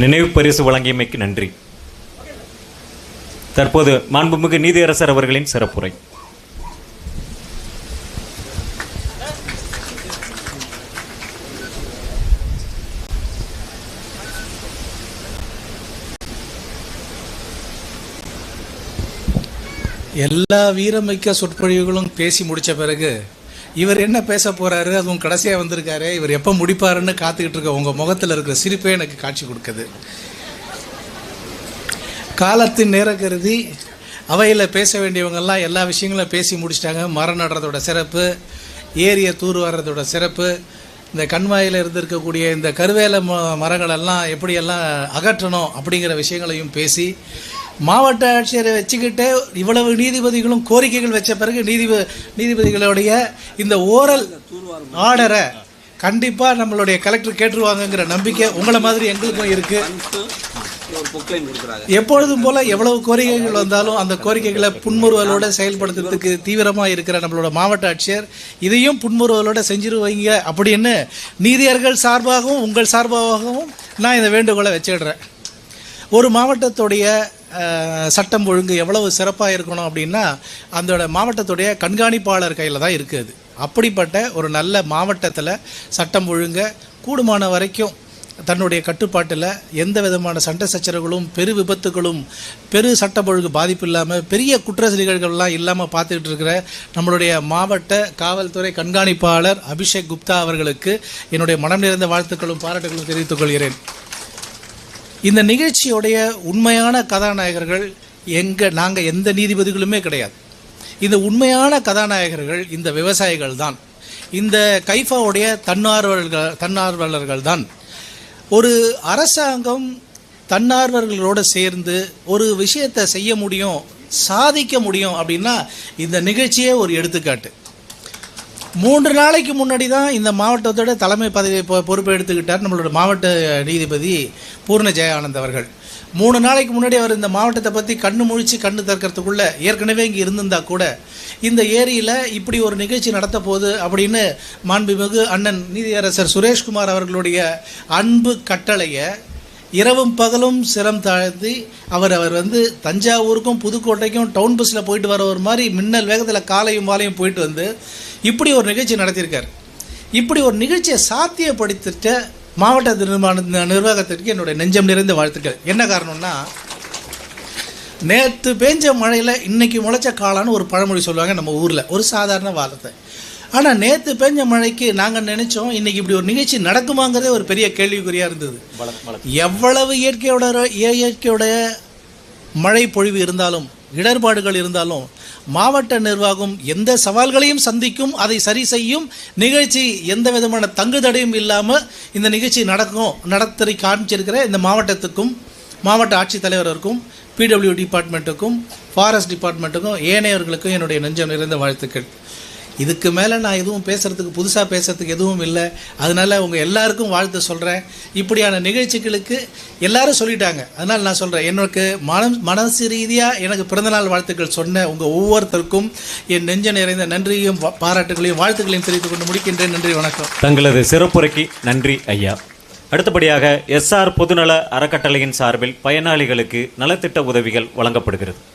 நினைவு பரிசு வழங்கியமைக்கு நன்றி. தற்போது மாண்புமிகு நீதியரசர் அவர்களின் சிறப்புரை. எல்லா வீரமிக்க சொற்பொழிவுகளும் பேசி முடித்த பிறகு இவர் என்ன பேச போறாரு? அதுவும் கடைசியாக வந்திருக்காரு. இவர் எப்போ முடிப்பாருன்னு காத்துக்கிட்டு இருக்க உங்கள் முகத்தில் இருக்கிற சிரிப்பே எனக்கு காட்சி கொடுக்குது. காலத்தின் நேர கருதி அவையில் பேச வேண்டியவங்கெல்லாம் எல்லா விஷயங்களும் பேசி முடிச்சிட்டாங்க. மரம் நடுறதோட சிறப்பு ஏரியை தூர் வர்றதோட சிறப்பு இந்த கண்வாயில் இருந்திருக்கக்கூடிய இந்த கருவேல ம மரங்களெல்லாம் எப்படியெல்லாம் அகற்றணும் அப்படிங்கிற விஷயங்களையும் பேசி மாவட்ட ஆட்சியரை வச்சுக்கிட்டு இவ்வளவு நீதிபதிகளும் கோரிக்கைகள் வச்ச பிறகு நீதிபதி நீதிபதிகளுடைய இந்த ஓரல் ஆர்டரை கண்டிப்பாக நம்மளுடைய கலெக்டர் கேட்டுருவாங்கங்கிற நம்பிக்கை உங்களை மாதிரி எங்களுக்கும் இருக்குது எப்பொழுதும் போல எவ்வளவு கோரிக்கைகள் வந்தாலும் அந்த கோரிக்கைகளை புன்முறுவலோட செயல்படுத்துறதுக்கு தீவிரமாக இருக்கிற நம்மளோட மாவட்ட ஆட்சியர் இதையும் புன்முறுவலோட செஞ்சிருவீங்க அப்படின்னு நீதியர்கள் சார்பாகவும் உங்கள் சார்பாகவும் நான் இந்த வேண்டுகோளை வச்சிடுறேன் ஒரு மாவட்டத்துடைய சட்டம் ஒழுங்கு எவ்வளவு சிறப்பாக இருக்கணும் அப்படின்னா அந்த மாவட்டத்துடைய கண்காணிப்பாளர் கையில் தான் இருக்குது அப்படிப்பட்ட ஒரு நல்ல மாவட்டத்தில் சட்டம் ஒழுங்க கூடுமான வரைக்கும் தன்னுடைய கட்டுப்பாட்டில் எந்த விதமான சண்டை சச்சரவுகளும் பெரு விபத்துகளும் பெரு சட்டம் ஒழுங்கு பாதிப்பு இல்லாமல் பெரிய குற்ற நிகழ்வுகள்லாம் இல்லாமல் பார்த்துக்கிட்டு இருக்கிற நம்மளுடைய மாவட்ட காவல்துறை கண்காணிப்பாளர் அபிஷேக் குப்தா அவர்களுக்கு என்னுடைய மனம் நிறைந்த வாழ்த்துக்களும் பாராட்டுகளும் தெரிவித்துக் கொள்கிறேன். இந்த நிகழ்ச்சியுடைய உண்மையான கதாநாயகர்கள் எங்கள் நாங்கள் எந்த நீதிபதிகளுமே கிடையாது. இந்த உண்மையான கதாநாயகர்கள் இந்த விவசாயிகள் தான். இந்த கைஃபாவுடைய தன்னார்வலர்கள் தன்னார்வலர்கள் தான் ஒரு அரசாங்கம் தன்னார்வர்களோடு சேர்ந்து ஒரு விஷயத்தை செய்ய முடியும் சாதிக்க முடியும் அப்படின்னா இந்த நிகழ்ச்சியே ஒரு எடுத்துக்காட்டு. மூன்று நாளைக்கு முன்னாடி தான் இந்த மாவட்டத்தோட தலைமை பதவியை பொறுப்பை எடுத்துக்கிட்டார் நம்மளோட மாவட்ட நீதிபதி பூர்ண ஜெயானந்த் அவர்கள். மூணு நாளைக்கு முன்னாடி அவர் இந்த மாவட்டத்தை பற்றி கண்ணு முழிச்சு கண்ணு திறக்கிறதுக்குள்ள ஏற்கனவே இங்கே இருந்திருந்தா கூட இந்த ஏரியில் இப்படி ஒரு நிகழ்ச்சி நடத்த போகுது அப்படின்னு மாண்புமிகு அண்ணன் நீதியரசர் சுரேஷ்குமார் அவர்களுடைய அன்பு கட்டளையை இரவும் பகலும் சிரம் தாழ்த்தி அவர் அவர் வந்து தஞ்சாவூருக்கும் புதுக்கோட்டைக்கும் டவுன் பஸ்ஸில் போயிட்டு வர ஒரு மாதிரி மின்னல் வேகத்தில் காலையும் மாலையும் போயிட்டு வந்து இப்படி ஒரு நிகழ்ச்சி நடத்தியிருக்கார். இப்படி ஒரு நிகழ்ச்சியை சாத்தியப்படுத்திட்ட மாவட்ட நிர்மாண நிர்வாகத்திற்கு என்னுடைய நெஞ்சம் நிறைந்த வாழ்த்துக்கள். என்ன காரணம்னா நேற்று பேஞ்ச மழையில் இன்றைக்கி முளைச்ச காலான்னு ஒரு பழமொழி சொல்லுவாங்க நம்ம ஊரில். ஒரு சாதாரண வார்த்தை. ஆனால் நேற்று பேஞ்ச மழைக்கு நாங்கள் நினைச்சோம் இன்னைக்கு இப்படி ஒரு நிகழ்ச்சி நடக்குமாங்கிறதே ஒரு பெரிய கேள்விக்குறியாக இருந்தது. எவ்வளவு இயற்கையோட இயற்கையோட மழை பொழிவு இருந்தாலும் இடர்பாடுகள் இருந்தாலும் மாவட்ட நிர்வாகம் எந்த சவால்களையும் சந்திக்கும் அதை சரி செய்யும் நிகழ்ச்சி எந்த விதமான தங்கு தடையும் இல்லாமல் இந்த நிகழ்ச்சி நடக்கும் நடத்தி காமிச்சிருக்கிற இந்த மாவட்டத்துக்கும் மாவட்ட ஆட்சித்தலைவருக்கும் பிடபிள்யூ டிபார்ட்மெண்ட்டுக்கும் ஃபாரஸ்ட் டிபார்ட்மெண்ட்டுக்கும் ஏனையவர்களுக்கும் என்னுடைய நெஞ்சம் நிறைந்த வாழ்த்துக்கள். இதுக்கு மேலே நான் எதுவும் பேசுகிறதுக்கு புதுசாக பேசுகிறதுக்கு எதுவும் இல்லை. அதனால் உங்கள் எல்லாருக்கும் வாழ்த்து சொல்கிறேன் இப்படியான நிகழ்ச்சிகளுக்கு எல்லாரும் சொல்லிட்டாங்க. அதனால் நான் சொல்கிறேன் எனக்கு மனம் மனசு ரீதியாக எனக்கு பிறந்தநாள் வாழ்த்துக்கள் சொன்ன உங்கள் ஒவ்வொருத்தருக்கும் என் நெஞ்ச நிறைந்த நன்றியும் பாராட்டுகளையும் வாழ்த்துக்களையும் தெரிவித்துக் கொண்டு முடிக்கின்றேன். நன்றி வணக்கம். தங்களது சிறப்புரைக்கு நன்றி ஐயா. அடுத்தபடியாக எஸ்ஆர் பொதுநல அறக்கட்டளையின் சார்பில் பயனாளிகளுக்கு நலத்திட்ட உதவிகள் வழங்கப்படுகிறது.